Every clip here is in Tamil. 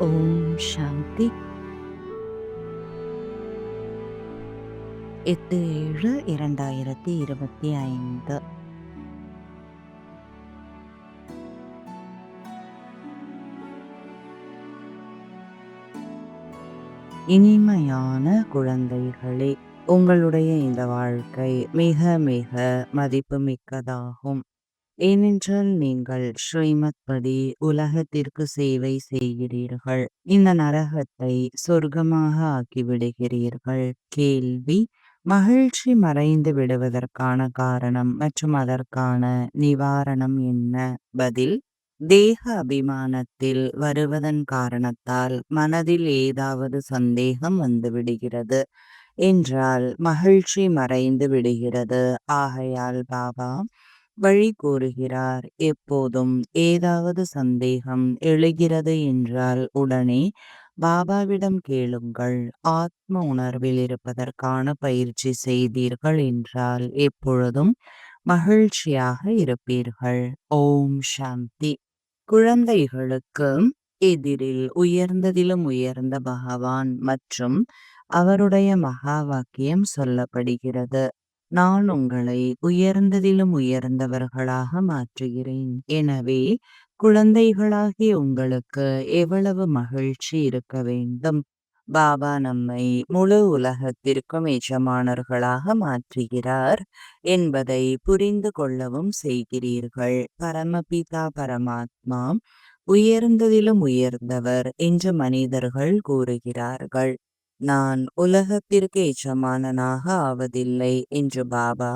ஓம் சாந்தி. எட்டு ஏழு இரண்டாயிரத்தி இருபத்தி ஐந்து. இனிமையான குழந்தைகளே உங்களுடைய இந்த வாழ்க்கை மிக மிக மதிப்புமிக்கதாகும். ஏனென்றால் நீங்கள் ஸ்ரீமத் படி உலகத்திற்கு சேவை செய்கிறீர்கள். இந்த நரகத்தை சொர்க்கமாக ஆக்கிவிடுகிறீர்கள். கேள்வி. மகிழ்ச்சி மறைந்து விடுவதற்கான காரணம் மற்றும் அதற்கான நிவாரணம் என்ன? பதில். தேக அபிமானத்தில் வருவதன் காரணத்தால் மனதில் ஏதாவது சந்தேகம் வந்துவிடுகிறது. என்றால் மகிழ்ச்சி மறைந்து விடுகிறது. ஆகையால் பாபா வழி கூறுகிறார். எப்போதும் ஏதாவது சந்தேகம் எழுகிறது என்றால் உடனே பாபாவிடம் கேளுங்கள். ஆத்ம உணர்வில் இருப்பதற்கான பயிற்சி செய்தீர்கள் என்றால் எப்பொழுதும் மகிழ்ச்சியாக இருப்பீர்கள். ஓம் சாந்தி. குழந்தைகளுக்கு எதிரில் உயர்ந்ததிலும் உயர்ந்த பகவான் மற்றும் அவருடைய மகா வாக்கியம் சொல்லப்படுகிறது. நான் உங்களை உயர்ந்ததிலும் உயர்ந்தவர்களாக மாற்றுகிறேன். எனவே குழந்தைகளாகிய உங்களுக்கு எவ்வளவு மகிழ்ச்சி இருக்க வேண்டும்? பாபா நம்மை முழு உலகத்திற்கும் எஜமானர்களாக மாற்றுகிறார் என்பதை புரிந்து கொள்ளவும் செய்கிறீர்கள். பரமபிதா பரமாத்மா உயர்ந்ததிலும் உயர்ந்தவர் என்று மனிதர்கள் கூறுகிறார்கள். நான் உலகத்திற்கு எஜமானனாக ஆவதில்லை என்று பாபா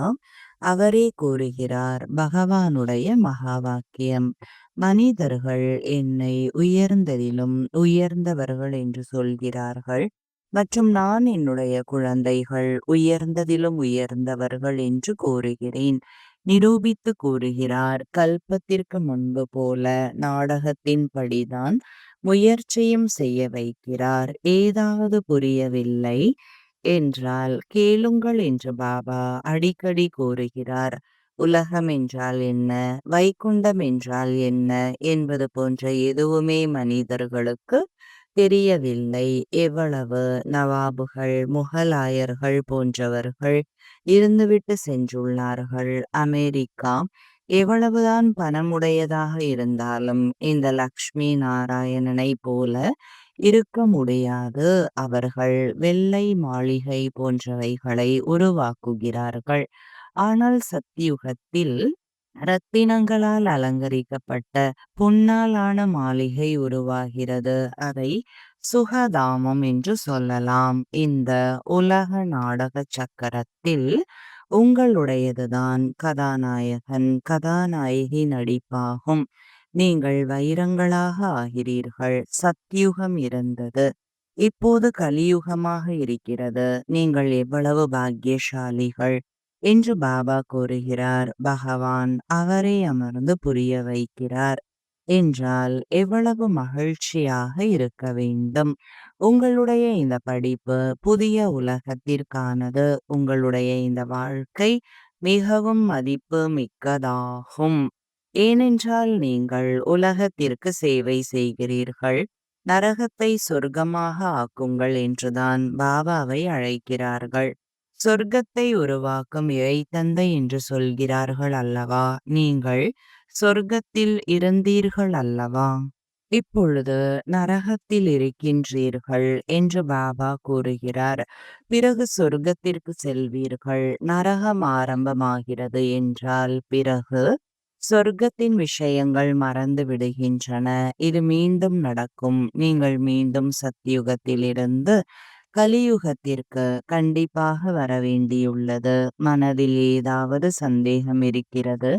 அவரே கூறுகிறார். பகவானுடைய மகா வாக்கியம் மனிதர்கள் என்னை உயர்ந்ததிலும் உயர்ந்தவர்கள் என்று சொல்கிறார்கள். மற்றும் நான் என்னுடைய குழந்தைகள் உயர்ந்ததிலும் உயர்ந்தவர்கள் என்று கூறுகிறேன். நிரூபித்து கூறுகிறார். கல்பத்திற்கு முன்பு போல நாடகத்தின் படிதான் முயற்சியும் செய்ய வைக்கிறார். ஏதாவது புரியவில்லை என்றால் கேளுங்கள் என்று பாபா அடிக்கடி கூறுகிறார். உலகம் என்றால் என்ன? வைகுண்டம் என்றால் என்ன? என்பது போன்ற எதுவுமே மனிதர்களுக்கு தெரியவில்லை. எவ்வளவு நவாபுகள் முகலாயர்கள் போன்றவர்கள் இருந்துவிட்டு சென்றுள்ளார்கள். அமெரிக்கா எவ்வளவுதான் பணமுடையதாக இருந்தாலும் இந்த லக்ஷ்மி நாராயணனை போல இருக்க முடியாது. அவர்கள் வெள்ளை மாளிகை போன்றவைகளை உருவாக்குகிறார்கள். ஆனால் சத்தியுகத்தில் ரத்தினங்களால் அலங்கரிக்கப்பட்ட பொன்னாலான மாளிகை உருவாகிறது. அதை சுகதாமம் என்று சொல்லலாம். இந்த உலக நாடக சக்கரத்தில் உங்களுடையதுதான் கதாநாயகன் கதாநாயகி நடிப்பாகும். நீங்கள் வைரங்களாக ஆகிறீர்கள். சத்யுகம் இருந்தது. இப்போது கலியுகமாக இருக்கிறது. நீங்கள் எவ்வளவு பாக்கியசாலிகள் என்று பாபா கூறுகிறார். பகவான் அவரை அமர்ந்து புரிய வைக்கிறார். என்றால் எவ்வளவு மகிழ்ச்சியாக இருக்க வேண்டும்? உங்களுடைய இந்த படிப்பு புதிய உலகத்திற்கானது உங்களுடைய இந்த வாழ்க்கை மிகவும் மதிப்பு மிக்கதாகும். ஏனென்றால் நீங்கள் உலகத்திற்கு சேவை செய்கிறீர்கள். நரகத்தை சொர்க்கமாக ஆக்குங்கள் என்றுதான் பாபாவை அழைக்கிறார்கள். சொர்க்கத்தை உருவாக்கும் இறைத்தந்தை என்று சொல்கிறார்கள் அல்லவா? நீங்கள் சொர்க்கத்தில் இருந்தீர்கள் அல்லவா? இப்பொழுது நரகத்தில் இருக்கின்றீர்கள் என்று பாபா கூறுகிறார். பிறகு சொர்க்கத்திற்கு செல்வீர்கள். நரகம் ஆரம்பமாகிறது என்றால் பிறகு சொர்க்கத்தின் விஷயங்கள் மறந்து விடுகின்றன. இது மீண்டும் நடக்கும். நீங்கள் மீண்டும் சத்தியுகத்திலிருந்து கலியுகத்திற்கு கண்டிப்பாக வர வேண்டியுள்ளது. மனதில் ஏதாவது சந்தேகம் இருக்கிறது.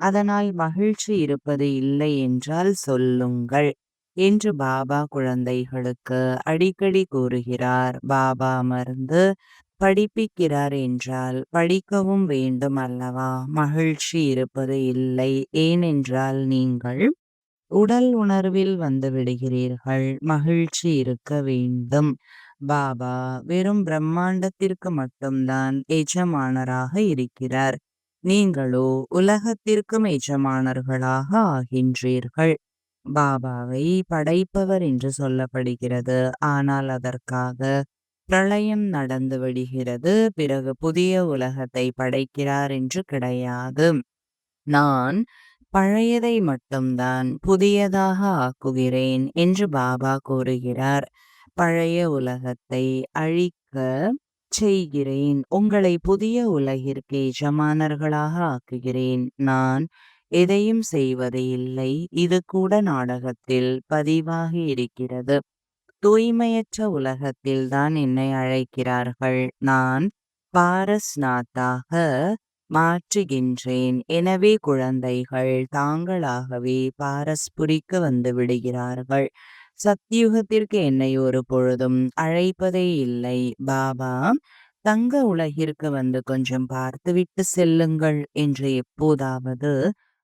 அதனால் மகிழ்ச்சி இருப்பது இல்லை என்றால் சொல்லுங்கள் என்று பாபா குழந்தைகளுக்கு அடிக்கடி கூறுகிறார். பாபா அமர்ந்து படிப்பிக்கிறார் என்றால் படிக்கவும் வேண்டும் அல்லவா? மகிழ்ச்சி இருப்பது இல்லை. ஏனென்றால் நீங்கள் உடல் உணர்வில் வந்து விடுகிறீர்கள். மகிழ்ச்சி இருக்க வேண்டும். பாபா வெறும் பிரம்மாண்டத்திற்கு மட்டும்தான் எஜமானராக இருக்கிறார். நீங்களோ உலகத்திற்கும் எஜமானர்களாக ஆகின்றீர்கள். பாபாவை படைப்பவர் என்று சொல்லப்படுகிறது. ஆனால் அதற்காக பிரளயம் நடந்து விடுகிறது. பிறகு புதிய உலகத்தை படைக்கிறார் என்று கிடையாது. நான் பழையதை மட்டும்தான் புதியதாக ஆக்குகிறேன் என்று பாபா கூறுகிறார். பழைய உலகத்தை அழிக்க செய்கிறேன். உங்களை புதிய உலகிற்கு எஜமானர்களாக ஆக்குகிறேன். நான் எதையும் செய்வது இல்லை. இது கூட நாடகத்தில் பதிவாகி இருக்கிறது. தூய்மையற்ற உலகத்தில் தான் என்னை அழைக்கிறார்கள். நான் பாரஸ்நாத்தாக மாற்றுகின்றேன். எனவே குழந்தைகள் தாங்களாகவே பாரஸ்புரிக்கு வந்து விடுகிறார்கள். சத்தியுகத்திற்கு என்னை ஒரு பொழுதும் அழைப்பதே இல்லை. பாபா தங்க உலகிற்கு வந்து கொஞ்சம் பார்த்துவிட்டு செல்லுங்கள் என்று எப்போதாவது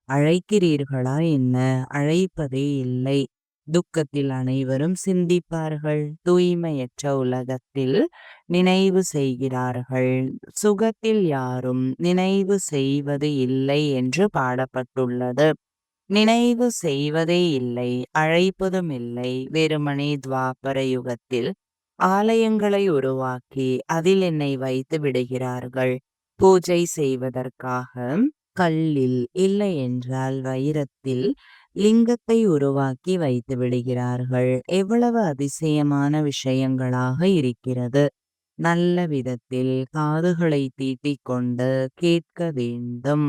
அழைக்கிறீர்களா? என்ன? அழைப்பதே இல்லை. துக்கத்தில் அனைவரும் சிந்திப்பார்கள். தூய்மையற்ற உலகத்தில் நினைவு செய்கிறார்கள். சுகத்தில் யாரும் நினைவு செய்வது இல்லை என்று பாடப்பட்டுள்ளது. நினைவு செய்வதே இல்லை அழைப்பதும் இல்லை. வெறுமனே துவாபர யுகத்தில் ஆலயங்களை உருவாக்கி அதில் என்னை வைத்து விடுகிறார்கள். பூஜை செய்வதற்காக கல்லில் இல்லை என்றால் வைரத்தில் லிங்கத்தை உருவாக்கி வைத்து விடுகிறார்கள். எவ்வளவு அதிசயமான விஷயங்களாக இருக்கிறது. நல்ல விதத்தில் காதுகளை தீட்டிக் கொண்டு கேட்க வேண்டும்.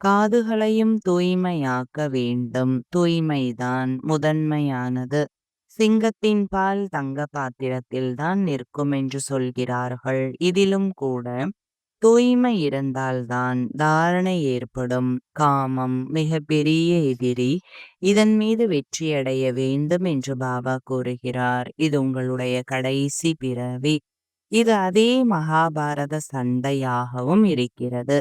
காதுகளையும் தூய்மையாக்க வேண்டும். தூய்மைதான் முதன்மையானது. சிங்கத்தின் பால் தங்க பாத்திரத்தில் தான் நிற்கும் என்று சொல்கிறார்கள். இதிலும் கூட தூய்மை இருந்தால்தான் தாரணை ஏற்படும். காமம் மிக பெரிய எதிரி இதன் மீது வெற்றியடைய வேண்டும் என்று பாபா கூறுகிறார். இது உங்களுடைய கடைசி பிறவி. இது அதே மகாபாரத சண்டையாகவும் இருக்கிறது.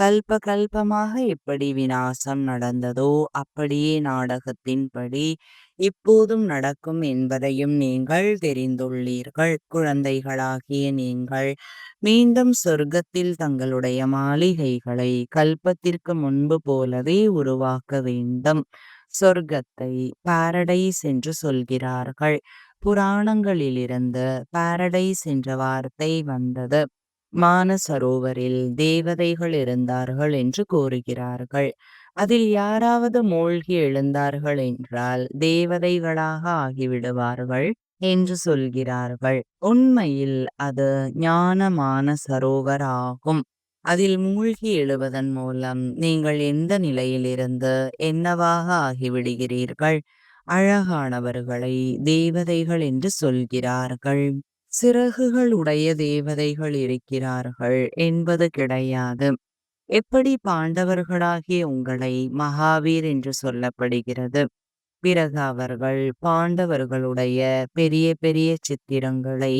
கல்ப கல்பமாக எப்படி விநாசம் நடந்ததோ அப்படியே நாடகத்தின்படி இப்போதும் நடக்கும் என்பதையும் நீங்கள் தெரிந்துள்ளீர்கள். குழந்தைகளாகிய நீங்கள் மீண்டும் சொர்க்கத்தில் தங்களுடைய மாளிகைகளை கல்பத்திற்கு முன்பு போலவே உருவாக்க வேண்டும். சொர்க்கத்தை பாரடைஸ் என்று சொல்கிறார்கள். புராணங்களிலிருந்து பாரடைஸ் என்ற வார்த்தை வந்தது. மானசரோவரில் தேவதைகள் இருந்தார்கள் என்று கூறுகிறார்கள். அதில் யாராவது மூழ்கி எழுந்தார்கள் என்றால் தேவதைகளாக ஆகிவிடுவார்கள் என்று சொல்கிறார்கள். உண்மையில் அது ஞானமான சரோவர் ஆகும். அதில் மூழ்கி எழுவதன் மூலம் நீங்கள் எந்த நிலையிலிருந்து என்னவாக ஆகிவிடுகிறீர்கள்? அழகானவர்களை தேவதைகள் என்று சொல்கிறார்கள். சிறகுகளுடைய தேவதைகள் இருக்கிறார்கள் என்பது கிடையாது. எப்படி பாண்டவர்களாகிய உங்களை மகாவீர் என்று சொல்லப்படுகிறது? பிறகு அவர்கள் பாண்டவர்களுடைய பெரிய பெரிய சித்திரங்களை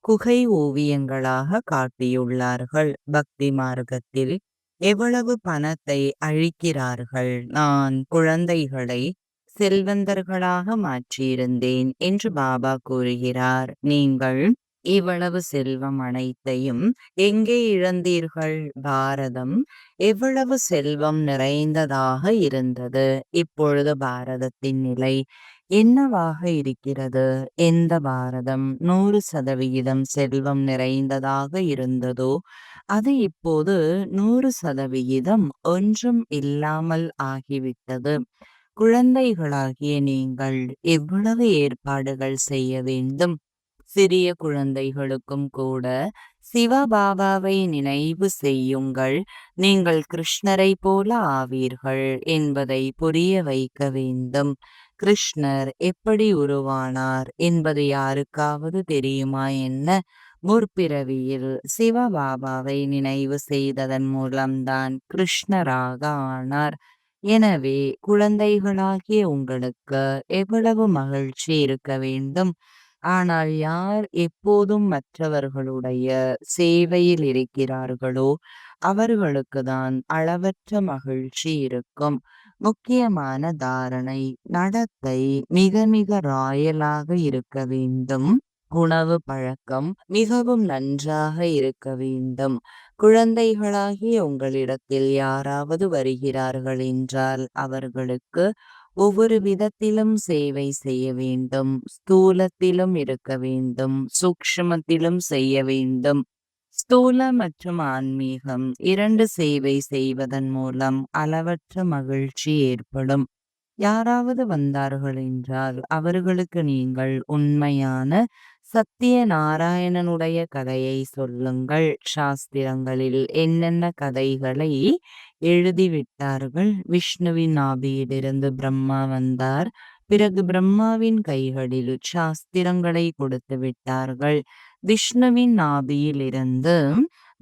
குகை ஓவியங்களாக காட்டியுள்ளார்கள். பக்தி மார்க்கத்தில் எவ்வளவு பணத்தை அழிக்கிறார்கள்? நான் குழந்தைகளை செல்வந்தர்களாக மாற்றியிருந்தேன் என்று பாபா கூறுகிறார். நீங்கள் இவ்வளவு செல்வம் அனைத்தையும் எங்கே இழந்தீர்கள்? பாரதம் எவ்வளவு செல்வம் நிறைந்ததாக இருந்தது. இப்பொழுது பாரதத்தின் நிலை என்னவாக இருக்கிறது? எந்த பாரதம்? நூறு சதவிகிதம் செல்வம் நிறைந்ததாக இருந்ததோ அது இப்போது நூறு சதவிகிதம் ஒன்றும் இல்லாமல் ஆகிவிட்டது. குழந்தைகளாகிய நீங்கள் எவ்வளவு ஏற்பாடுகள் செய்ய வேண்டும்? சிறிய குழந்தைகளுக்கும் கூட சிவபாபாவை நினைவு செய்யுங்கள். நீங்கள் கிருஷ்ணரை போல ஆவீர்கள் என்பதை புரிய வைக்க வேண்டும். கிருஷ்ணர் எப்படி உருவானார் என்பது யாருக்காவது தெரியுமா என்ன? முற்பிறவியில் சிவபாபாவை நினைவு செய்ததன் மூலம்தான் கிருஷ்ணராக ஆனார். எனவே குழந்தைகளாகிய உங்களுக்கு எவ்வளவு மகிழ்ச்சி இருக்க வேண்டும்? ஆனால் யார் எப்போதும் மற்றவர்களுடைய சேவையில் இருக்கிறார்களோ அவர்களுக்கு தான் அளவற்ற மகிழ்ச்சி இருக்கும். முக்கியமான தாரணை நடத்தை மிக மிக ராயலாக இருக்க வேண்டும். உணவு பழக்கம் மிகவும் நன்றாக இருக்க வேண்டும். குழந்தைகளாகிய உங்களிடத்தில் யாராவது வருகிறார்கள் என்றால் அவர்களுக்கு ஒவ்வொரு விதத்திலும் சேவை செய்ய வேண்டும். ஸ்தூலத்திலும் இருக்க வேண்டும். சூக்ஷ்மத்திலும் செய்ய வேண்டும். ஸ்தூல மற்றும் ஆன்மீகம் இரண்டு சேவை செய்வதன் மூலம் அளவற்ற மகிழ்ச்சி ஏற்படும். யாராவது வந்தார்கள் என்றால் அவர்களுக்கு நீங்கள் உண்மையான சத்திய நாராயணனுடைய கதையை சொல்லுங்கள். சாஸ்திரங்களில் என்னென்ன கதைகளை எழுதிவிட்டார்கள்? விஷ்ணுவின் ஆபியிலிருந்து பிரம்மா வந்தார். பிறகு பிரம்மாவின் கைகளில் சாஸ்திரங்களை கொடுத்து விட்டார்கள். விஷ்ணுவின் ஆபியிலிருந்து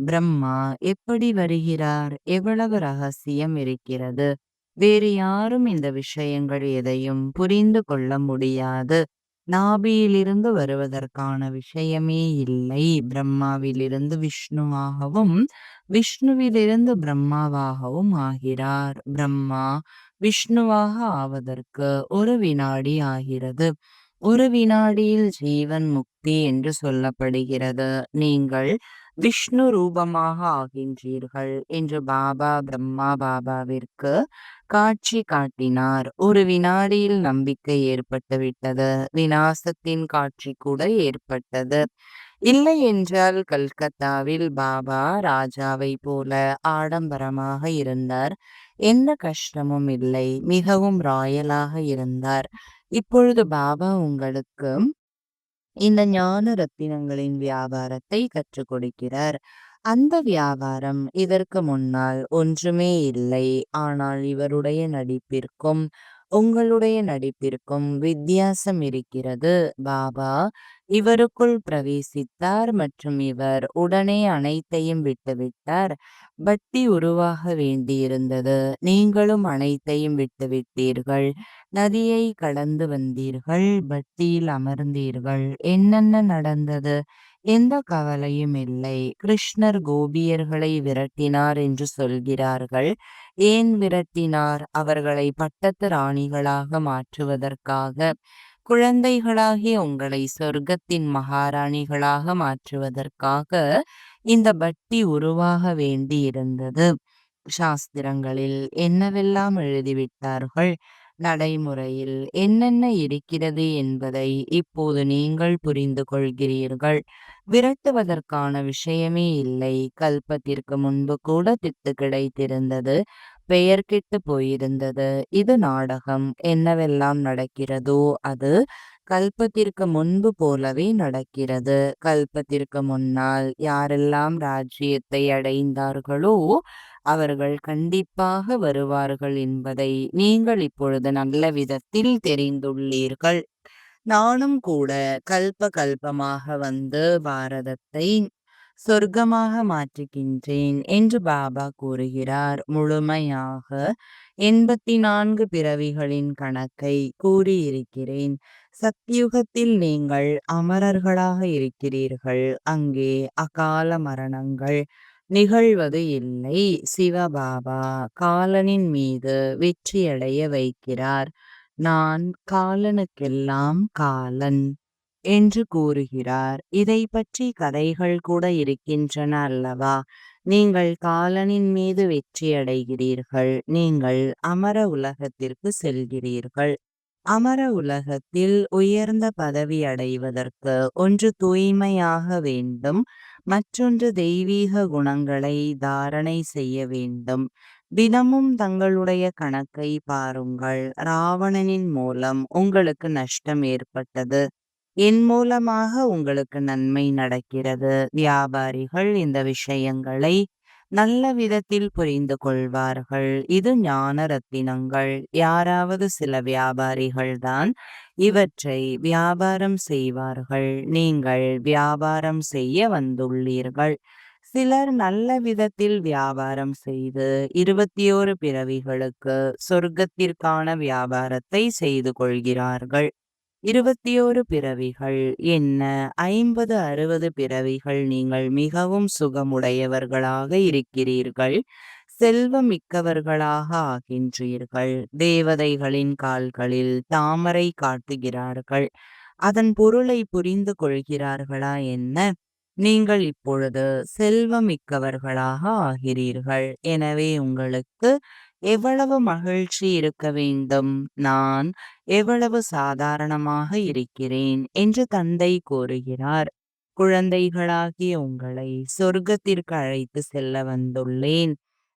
பிரம்மா எப்படி வருகிறார்? எவ்வளவு ரகசியம் இருக்கிறது? வேறு யாரும் இந்த விஷயங்கள் எதையும் புரிந்து கொள்ள முடியாது. நாபியிலிருந்து வருவதற்கான விஷயமே இல்லை. பிரம்மாவிலிருந்து விஷ்ணுவாகவும் விஷ்ணுவிலிருந்து பிரம்மாவாகவும் ஆகிறார். பிரம்மா விஷ்ணுவாக ஆவதற்கு ஒரு வினாடி ஆகிறது. ஒரு வினாடியில் ஜீவன் முக்தி என்று சொல்லப்படுகிறது. நீங்கள் விஷ்ணு ரூபமாக ஆகின்றீர்கள் என்று பாபா பிரம்மா பாபாவிற்கு காட்சி காட்டினார். ஒரு வினாடியில் நம்பிக்கை ஏற்பட்டு விட்டது. விநாசத்தின் காட்சி கூட ஏற்பட்டது. இல்லை என்றால் கல்கத்தாவில் பாபா ராஜாவை போல ஆடம்பரமாக இருந்தார். எந்த கஷ்டமும் இல்லை. மிகவும் ராயலாக இருந்தார். இப்பொழுது பாபா உங்களுக்கு இந்த ஞான ரத்தினங்களின் வியாபாரத்தை கற்றுக் கொடுக்கிறார். அந்த வியாபாரம் இதற்கு முன்னால் ஒன்றுமே இல்லை. ஆனால் இவருடைய நடிப்பிற்கும் உங்களுடைய நடிப்பிற்கும் வித்தியாசம் இருக்கிறது. பாபா இவருக்குள் பிரவேசித்தார் மற்றும் இவர் உடனே அனைத்தையும் விட்டுவிட்டார். பக்தி உருவாக வேண்டியிருந்தது. நீங்களும் அனைத்தையும் விட்டுவிட்டீர்கள். நதியை கடந்து வந்தீர்கள். பக்தியில் அமர்ந்தீர்கள். என்னென்ன நடந்தது? எந்த கவலையும் இல்லை. கிருஷ்ணர் கோபியர்களை விரட்டினார் என்று சொல்கிறார்கள். ஏன் விரட்டினார்? அவர்களை பட்டத்து ராணிகளாக மாற்றுவதற்காக. குழந்தைகளாகிய உங்களை சொர்க்கத்தின் மகாராணிகளாக மாற்றுவதற்காக இந்த பக்தி உருவாக வேண்டியிருந்தது. சாஸ்திரங்களில் என்னவெல்லாம் எழுதிவிட்டார்கள்? நடைமுறையில் என்னென்ன இருக்கிறது என்பதை இப்போது நீங்கள் புரிந்து கொள்கிறீர்கள். விரட்டுவதற்கான விஷயமே இல்லை. கல்பத்திற்கு முன்பு கூட திட்டு கிடைத்திருந்தது. பெயர் கெட்டு போயிருந்தது. இது நாடகம். என்னவெல்லாம் நடக்கிறதோ அது கல்பத்திற்கு முன்பு போலவே நடக்கிறது. கல்பத்திற்கு முன்னால் யாரெல்லாம் ராஜ்யத்தை அடைந்தார்களோ அவர்கள் கண்டிப்பாக வருவார்கள் என்பதை நீங்கள் இப்பொழுது நல்ல விதத்தில் தெரிந்துள்ளீர்கள். நானும் கூட கல்ப கல்பமாக வந்து பாரதத்தை சொர்க்கமாக மாற்றுகின்றேன் என்று பாபா கூறுகிறார். முழுமையாக எண்பத்தி நான்கு பிறவிகளின் கணக்கை கூறியிருக்கிறேன். சத்தியுகத்தில் நீங்கள் அமரர்களாக இருக்கிறீர்கள். அங்கே அகால மரணங்கள் நிகழ்வது இல்லை. சிவபாபா காலனின் மீது வெற்றியடைய வைக்கிறார். நான் காலனுக்கெல்லாம் காலன். என்று கூறுகிறார். இதை பற்றி கதைகள் கூட இருக்கின்றன அல்லவா? நீங்கள் காலனின் மீது வெற்றி அடைகிறீர்கள். நீங்கள் அமர உலகத்திற்கு செல்கிறீர்கள். அமர உலகத்தில் உயர்ந்த பதவி அடைவதற்கு ஒன்று தூய்மையாக வேண்டும். மற்றொன்று தெய்வீக குணங்களை தாரணை செய்ய வேண்டும். தினமும் தங்களுடைய கணக்கை பாருங்கள். ராவணனின் மூலம் உங்களுக்கு நஷ்டம் ஏற்பட்டது. என் மூலமாக உங்களுக்கு நன்மை நடக்கிறது. வியாபாரிகள் இந்த விஷயங்களை நல்ல விதத்தில் புரிந்து கொள்வார்கள். இது ஞான ரத்தினங்கள். யாராவது சில வியாபாரிகள் தான் இவற்றை வியாபாரம் செய்வார்கள். நீங்கள் வியாபாரம் செய்ய வந்துள்ளீர்கள். சிலர் நல்ல விதத்தில் வியாபாரம் செய்து இருபத்தி ஓரு பிறவிகளுக்கு சொர்க்கத்திற்கான வியாபாரத்தை செய்து கொள்கிறார்கள். இருபத்தி ஓரு பிறவிகள் என்ன? ஐம்பது அறுபது பிறவிகள் நீங்கள் மிகவும் சுகமுடையவர்களாக இருக்கிறீர்கள். செல்வமிக்கவர்களாக ஆகின்றீர்கள். தேவதைகளின் கால்களில் தாமரை காட்டுகிறார்கள். அதன் பொருளை புரிந்து கொள்கிறார்களா என்ன? நீங்கள் இப்பொழுது செல்வமிக்கவர்களாக ஆகிறீர்கள். எனவே உங்களுக்கு எவ்வளவு மகிழ்ச்சி இருக்க வேண்டும்? நான் எவ்வளவு சாதாரணமாக இருக்கிறேன்? என்று தந்தை கூறுகிறார். குழந்தைகளாகிய உங்களை சொர்க்கத்திற்கு அழைத்து செல்ல வந்துள்ளேன்.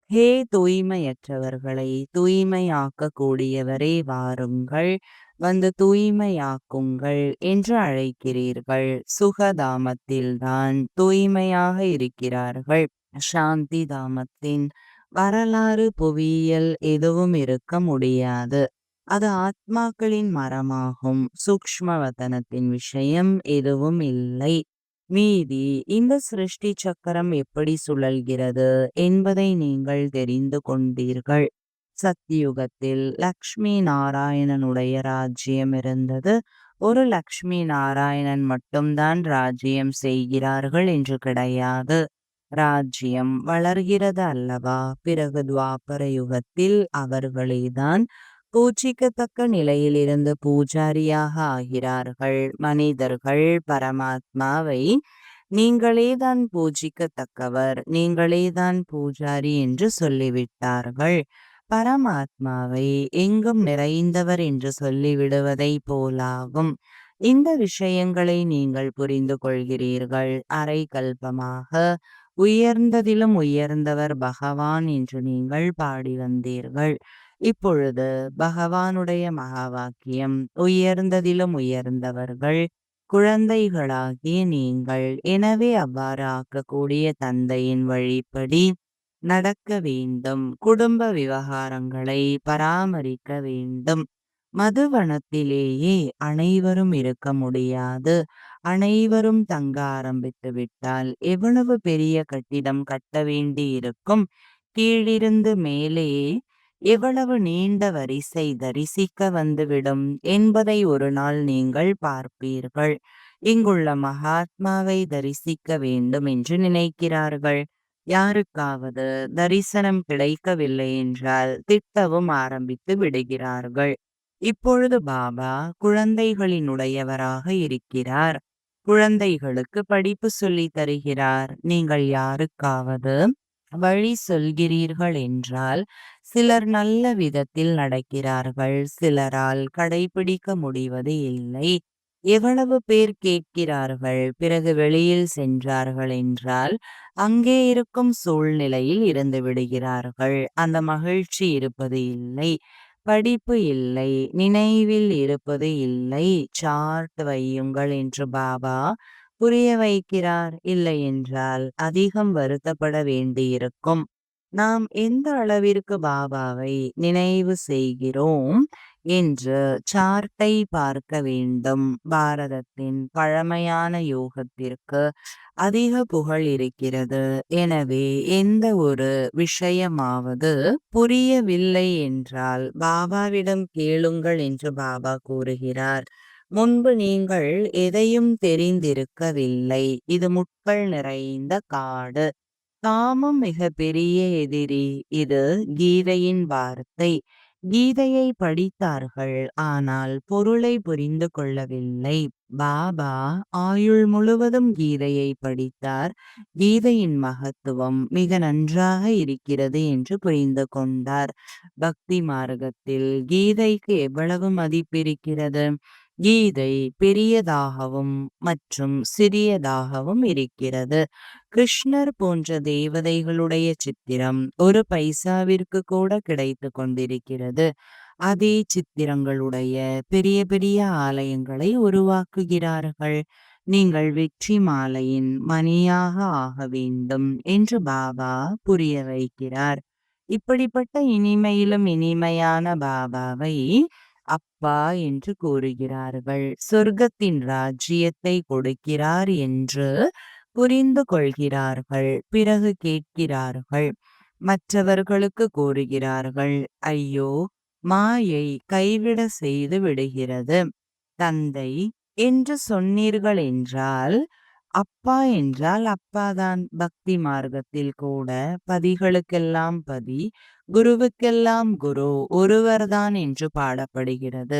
ஹே தூய்மையற்றவர்களை தூய்மையாக்க கூடியவரே வாருங்கள். வந்து தூய்மையாக்குங்கள் என்று அழைக்கிறீர்கள். சுகதாமத்தில்தான் தூய்மையாக இருக்கிறார்கள். சாந்தி தாமத்தின் வரலாறு புவியியல் எதுவும் இருக்க முடியாது. அது ஆத்மாக்களின் மரமாகும். சூக்ஷ்மவதனத்தின் விஷயம் எதுவும் இல்லை. மீதி இந்த சிருஷ்டி சக்கரம் எப்படி சுழல்கிறது என்பதை நீங்கள் தெரிந்து கொண்டீர்கள். சத்தியுகத்தில் லக்ஷ்மி நாராயணனுடைய ராஜ்யம் இருந்தது. ஒரு லக்ஷ்மி நாராயணன் மட்டும்தான் ராஜ்யம் செய்கிறார்கள் என்று கிடையாது. ராஜ்யம் வளர்கிறது அல்லவா? பிறகு துவாபர யுகத்தில் அவர்களேதான் பூஜிக்கத்தக்க நிலையிலிருந்து பூஜாரியாக ஆகிறார்கள். மனிதர்கள் பரமாத்மாவை நீங்களேதான் பூஜிக்கத்தக்கவர் நீங்களேதான் பூஜாரி என்று சொல்லிவிட்டார்கள். பரமாத்மாவை எங்கும் நிறைந்தவர் என்று சொல்லிவிடுவதை போலாகும். இந்த விஷயங்களை நீங்கள் புரிந்து கொள்கிறீர்கள். அரை கல்பமாக உயர்ந்ததிலும் உயர்ந்தவர் பகவான் என்று நீங்கள் பாடி வந்தீர்கள். இப்பொழுது பகவானுடைய மகாவாக்கியம் உயர்ந்ததிலும் உயர்ந்தவர்கள் குழந்தைகளாகிய நீங்கள் எனவே அவ்வாறு ஆக்கக்கூடிய தந்தையின் வழிப்படி நடக்க வேண்டும். குடும்ப விவகாரங்களை பராமரிக்க வேண்டும். மதுவனத்திலேயே அனைவரும் இருக்க முடியாது. அனைவரும் தங்க ஆரம்பித்து விட்டால் எவ்வளவு பெரிய கட்டிடம் கட்ட வேண்டி இருக்கும்? கீழிருந்து மேலே எவ்வளவு நீண்ட வரிசை தரிசிக்க வந்துவிடும் என்பதை ஒரு நாள் நீங்கள் பார்ப்பீர்கள். இங்குள்ள மகாத்மாவை தரிசிக்க வேண்டும் என்று நினைக்கிறார்கள். யாருக்காவது தரிசனம் கிடைக்கவில்லை என்றால் திட்டவும் ஆரம்பித்து விடுகிறார்கள். இப்பொழுது பாபா குழந்தைகளினுடையவராக இருக்கிறார். குழந்தைகளுக்கு படிப்பு சொல்லி தருகிறார். நீங்கள் யாருக்காவது வழி சொல்கிறீர்கள் என்றால் சிலர் நல்ல விதத்தில் நடக்கிறார்கள். சிலரால் கடைபிடிக்க முடிவது இல்லை. எவ்வளவு பேர் கேட்கிறார்கள் பிறகு வெளியில் சென்றார்கள் என்றால் அங்கே இருக்கும் சூழ்நிலையில் இருந்து விடுகிறார்கள். அந்த மகிழ்ச்சி இருப்பது இல்லை. படிப்பு இல்லை நினைவில் இருப்பது இல்லை சார்ட் வையுங்கள் என்று பாபா புரிய வைக்கிறார். இல்லை என்றால் அதிகம் வருத்தப்பட வேண்டியிருக்கும். நாம் எந்த அளவிற்கு பாபாவை நினைவு செய்கிறோம் என்று சார்ட்டை பார்க்க வேண்டும். பாரதத்தின் பழமையான யோகத்திற்கு அதிக புகழ் இருக்கிறது. எனவே எந்த ஒரு விஷயமாவது புரியவில்லை என்றால் பாபாவிடம் கேளுங்கள் என்று பாபா கூறுகிறார். முன்பு நீங்கள் எதையும் தெரிந்திருக்கவில்லை. இது முட்கள் நிறைந்த காடு. காமம் மிக பெரிய எதிரி. இது கீதையின் வார்த்தை. கீதையை படித்தார்கள். ஆனால் பொருளை புரிந்து கொள்ளவில்லை. பாபா ஆயுள் முழுவதும் கீதையை படித்தார். கீதையின் மகத்துவம் மிக நன்றாக இருக்கிறது என்று புரிந்து கொண்டார். பக்தி மார்க்கத்தில் கீதைக்கு எவ்வளவு மதிப்பிருக்கிறது கீதை பெரியதாகவும் மற்றும் சிறியதாகவும் இருக்கிறது. கிருஷ்ணர் போன்ற தேவதைகளுடைய சித்திரம் ஒரு பைசாவிற்கு கூட கிடைத்து கொண்டிருக்கிறது. அதே சித்திரங்களுடைய பெரிய பெரிய ஆலயங்களை உருவாக்குகிறார்கள். நீங்கள் வெற்றி மாலையின் மணியாக ஆக வேண்டும் என்று பாபா புரிய வைக்கிறார். இப்படிப்பட்ட இனிமையிலும் இனிமையான பாபாவை அப்பா என்று கூறுகிறார்கள். சொர்க்கத்தின் ராஜ்யத்தை கொடுக்கிறார் என்று புரிந்து கொள்கிறார்கள். பிறகு கேட்கிறார்கள் மற்றவர்களுக்கு கூறுகிறார்கள் ஐயோ மாயை கைவிட செய்து விடுகிறது. தந்தை என்று சொன்னீர்கள் என்றால் அப்பா என்றால் அப்பாதான் பக்தி மார்க்கத்தில் கூட. பதிகளுக்கெல்லாம் பதி குருவுக்கெல்லாம் குரு ஒருவர்தான் என்று பாடப்படுகிறது.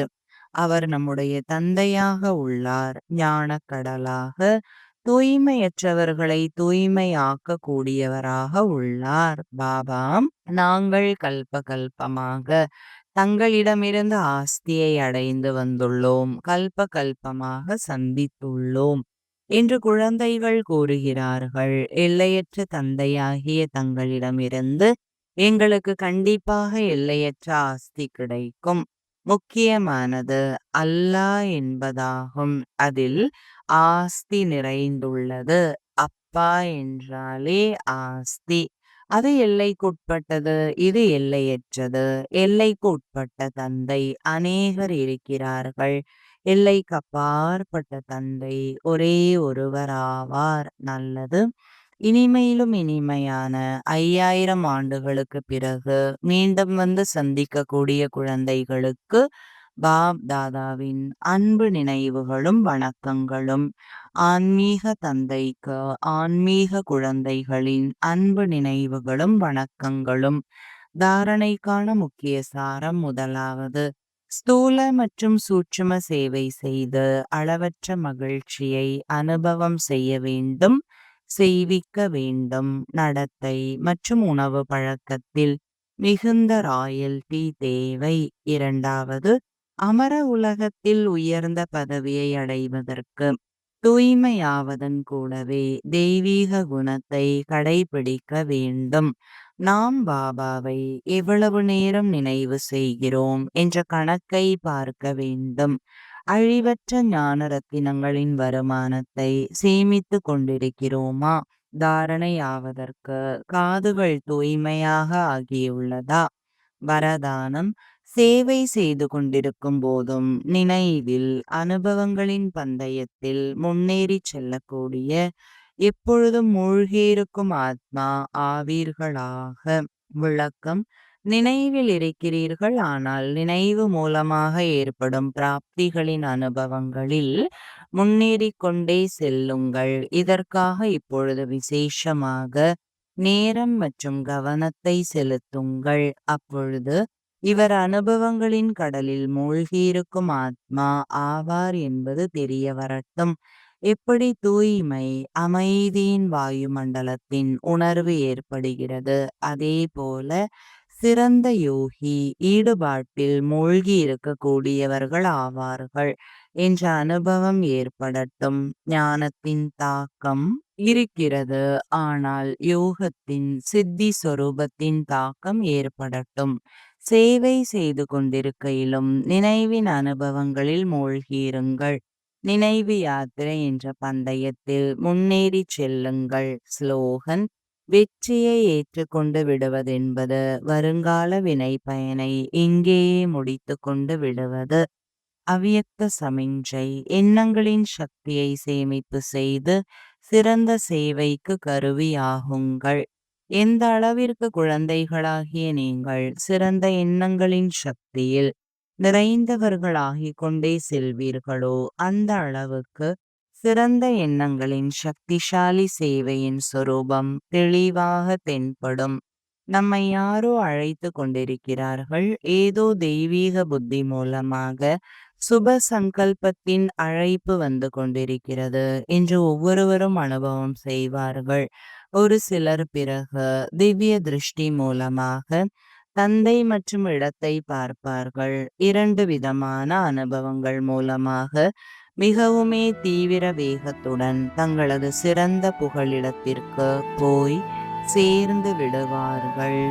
அவர் நம்முடைய தந்தையாக உள்ளார். ஞானக்கடலாக கடலாக தூய்மையற்றவர்களை தூய்மையாக்க கூடியவராக உள்ளார். பாபா நாங்கள் கல்ப கல்பமாக தங்களிடமிருந்து ஆஸ்தியை அடைந்து வந்துள்ளோம். கல்ப கல்பமாக சந்தித்துள்ளோம். என்று குழந்தைகள் கூறுகிறார்கள். எல்லையற்ற தந்தையாகிய தங்களிடமிருந்து எங்களுக்கு கண்டிப்பாக எல்லையற்ற ஆஸ்தி கிடைக்கும். முக்கியமானது அல்லாஹ் என்பதாகும். அதில் ஆஸ்தி நிறைந்துள்ளது. அப்பா என்றாலே ஆஸ்தி. அது எல்லைக்குட்பட்டது. இது எல்லையற்றது. எல்லைக்கு உட்பட்ட தந்தை. அநேகர் இருக்கிறார்கள். எல்லைக்கு அப்பாற்பட்ட தந்தை ஒரே ஒருவராவார். நல்லது. இனிமையிலும் இனிமையான ஐயாயிரம் ஆண்டுகளுக்கு பிறகு மீண்டும் வந்து சந்திக்கக்கூடிய குழந்தைகளுக்கு பாப் தாதாவின் அன்பு நினைவுகளும் வணக்கங்களும். ஆன்மீக தந்தைக்கு ஆன்மீக குழந்தைகளின் அன்பு நினைவுகளும் வணக்கங்களும். தாரணைக்கான முக்கிய சாரம் முதலாவது ஸ்தூல மற்றும் சூட்சும சேவை செய்து அளவற்ற மகிழ்ச்சியை அனுபவம் செய்ய வேண்டும் செய்விக்க வேண்டும். நடத்தை மற்றும் உணவு பழக்கத்தில் மிகுந்த ராயல்டி தேவை. இரண்டாவது அமர உலகத்தில் உயர்ந்த பதவியை அடைவதற்கு தூய்மையாவதன் கூடவே தெய்வீக குணத்தை கடைபிடிக்க வேண்டும். நாம் பாபாவை எவ்வளவு நேரம் நினைவு செய்கிறோம் என்ற கணக்கை பார்க்க வேண்டும். அழிவற்ற ஞான ரத்தினங்களின் வருமானத்தை சேமித்து கொண்டிருக்கிறோமா? தாரணையாவதற்கு காதுகள் தூய்மையாக ஆகியுள்ளதா? வரதானம் சேவை செய்து கொண்டிருக்கும் போதும் நினைவில் அனுபவங்களின் பந்தயத்தில் முன்னேறி செல்லக்கூடிய எப்பொழுதும் மூழ்கியிருக்கும் ஆத்மா ஆவீர்களாக. விளக்கம் நினைவில் இருக்கிறீர்கள் ஆனால் நினைவு மூலமாக ஏற்படும் பிராப்திகளின் அனுபவங்களில் முன்னேறிக் கொண்டே செல்லுங்கள். இதற்காக இப்பொழுது விசேஷமாக நேரம் மற்றும் கவனத்தை செலுத்துங்கள். அப்பொழுது இவர் அனுபவங்களின் கடலில் மூழ்கியிருக்கும் ஆத்மா ஆவார் என்பது தெரிய வரட்டும். எப்படி தூய்மை அமைதியின் வாயுமண்டலத்தின் உணர்வு ஏற்படுகிறது? அதே போல சிறந்த யோகி ஈடுபாட்டில் மூழ்கி இருக்கக்கூடியவர்கள் ஆவார்கள். என்ற அனுபவம் ஏற்படட்டும். ஞானத்தின் தாக்கம் இருக்கிறது. ஆனால் யோகத்தின் சித்தி சொரூபத்தின் தாக்கம் ஏற்படட்டும். சேவை செய்து கொண்டிருக்கையிலும் நினைவின் அனுபவங்களில் மூழ்கியிருங்கள். நினைவு யாத்திரை என்ற பந்தயத்தில் முன்னேறி செல்லுங்கள். ஸ்லோகன் வெற்றியை ஏற்றுக்கொண்டு விடுவதென்பது வருங்கால வினை பயனை இங்கேயே முடித்து கொண்டு விடுவது அவ்வியக்த சமிஞ்சை. எண்ணங்களின் சக்தியை சேமிப்பு செய்து சிறந்த சேவைக்கு கருவியாகுங்கள். எந்த அளவிற்கு குழந்தைகளாகிய நீங்கள் சிறந்த எண்ணங்களின் சக்தியில் நிறைந்தவர்களாகிக் கொண்டே செல்வீர்களோ? அந்த அளவுக்கு சிறந்த எண்ணங்களின் சக்திசாலி சேவையின் சொரூபம் தெளிவாக தென்படும். நம்மை யாரோ அழைத்து கொண்டிருக்கிறார்கள். ஏதோ தெய்வீக புத்தி மூலமாக சுப சங்கல்பத்தின் அழைப்பு வந்து கொண்டிருக்கிறது என்று ஒவ்வொருவரும் அனுபவம் செய்வார்கள். ஒரு சிலர் பிறகு திவ்ய திருஷ்டி மூலமாக தந்தை மற்றும் இடத்தை பார்ப்பார்கள். இரண்டு விதமான அனுபவங்கள் மூலமாக மிகவுமே தீவிர வேகத்துடன் தங்களது சிறந்த புகழிடத்திற்கு போய் சேர்ந்து விடுவார்கள்.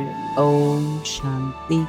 ஓம் சாந்தி.